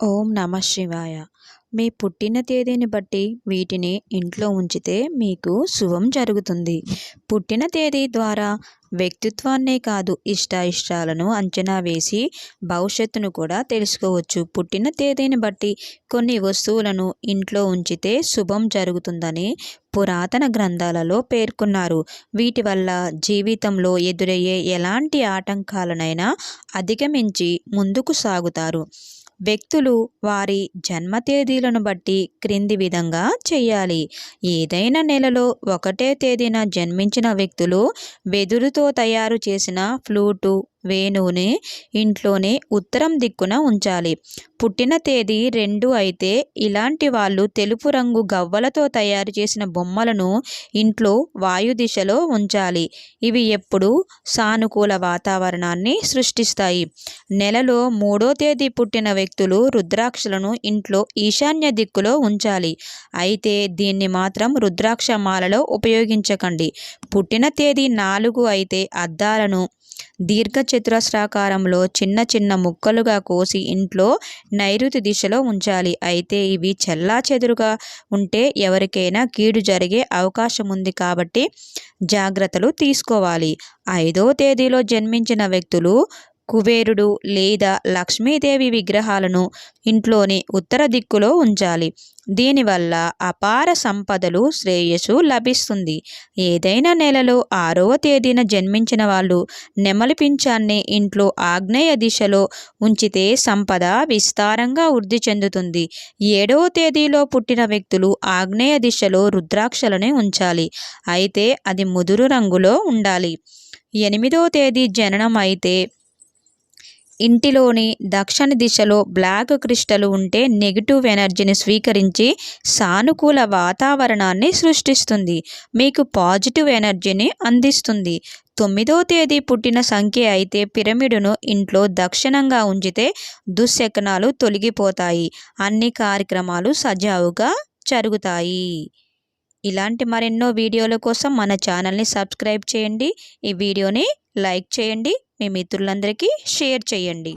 ఓం నమ శివాయ. మీ పుట్టిన తేదీని బట్టి వీటిని ఇంట్లో ఉంచితే మీకు శుభం జరుగుతుంది. పుట్టిన తేదీ ద్వారా వ్యక్తిత్వాన్నే కాదు ఇష్ట ఇష్టాలను అంచనా వేసి భవిష్యత్తును కూడా తెలుసుకోవచ్చు. పుట్టిన తేదీని బట్టి కొన్ని వస్తువులను ఇంట్లో ఉంచితే శుభం జరుగుతుందని పురాతన గ్రంథాలలో పేర్కొన్నారు. వీటి వల్ల జీవితంలో ఎదురయ్యే ఎలాంటి ఆటంకాలనైనా అధిగమించి ముందుకు సాగుతారు. వ్యక్తులు వారి జన్మ తేదీలను బట్టి క్రింది విధంగా చేయాలి ఏదైనా నెలలో ఒకటే తేదీన జన్మించిన వ్యక్తులు వెదురుతో తయారు చేసిన ఫ్లూటు వేణువుని ఇంట్లోనే ఉత్తరం దిక్కున ఉంచాలి. పుట్టిన తేదీ రెండు అయితే ఇలాంటి వాళ్ళు తెలుపు రంగు గవ్వలతో తయారు చేసిన బొమ్మలను ఇంట్లో వాయు దిశలో ఉంచాలి. ఇవి ఎప్పుడు సానుకూల వాతావరణాన్ని సృష్టిస్తాయి. నెలలో మూడో తేదీ పుట్టిన వ్యక్తులు రుద్రాక్షలను ఇంట్లో ఈశాన్య దిక్కులో ఉంచాలి. అయితే దీన్ని మాత్రం రుద్రాక్ష మాలలో ఉపయోగించకండి. పుట్టిన తేదీ నాలుగు అయితే అద్దాలను దీర్ఘచతురస్రాకారంలో చిన్న చిన్న ముక్కలుగా కోసి ఇంట్లో నైరుతి దిశలో ఉంచాలి. అయితే ఇవి చెల్లా చెదురుగా ఉంటే ఎవరికైనా కీడు జరిగే అవకాశం ఉంది కాబట్టి జాగ్రత్తలు తీసుకోవాలి. ఐదో తేదీలో జన్మించిన వ్యక్తులు కుబేరుడు లేదా లక్ష్మీదేవి విగ్రహాలను ఇంట్లోని ఉత్తర దిక్కులో ఉంచాలి. దీనివల్ల అపార సంపదలు శ్రేయస్సు లభిస్తుంది. ఏదైనా నెలలో ఆరవ తేదీన జన్మించిన వాళ్ళు నెమలి పింఛాన్ని ఇంట్లో ఆగ్నేయ దిశలో ఉంచితే సంపద విస్తారంగా వృద్ధి చెందుతుంది. ఏడవ తేదీలో పుట్టిన వ్యక్తులు ఆగ్నేయ దిశలో రుద్రాక్షలని ఉంచాలి. అయితే అది ముదురు రంగులో ఉండాలి. ఎనిమిదవ తేదీ జననం అయితే ఇంటిలోని దక్షిణ దిశలో బ్లాక్ క్రిస్టల్ ఉంటే నెగిటివ్ ఎనర్జీని స్వీకరించి సానుకూల వాతావరణాన్ని సృష్టిస్తుంది. మీకు పాజిటివ్ ఎనర్జీని అందిస్తుంది. తొమ్మిదో తేదీ పుట్టిన సంఖ్య అయితే పిరమిడును ఇంట్లో దక్షిణంగా ఉంచితే దుశ్శకనాలు తొలగిపోతాయి. అన్ని కార్యక్రమాలు సజావుగా జరుగుతాయి. ఇలాంటి మరెన్నో వీడియోల కోసం మన ఛానల్ని సబ్స్క్రైబ్ చేయండి. ఈ వీడియోని లైక్ చేయండి. మీ మిత్రులందరికీ షేర్ చేయండి.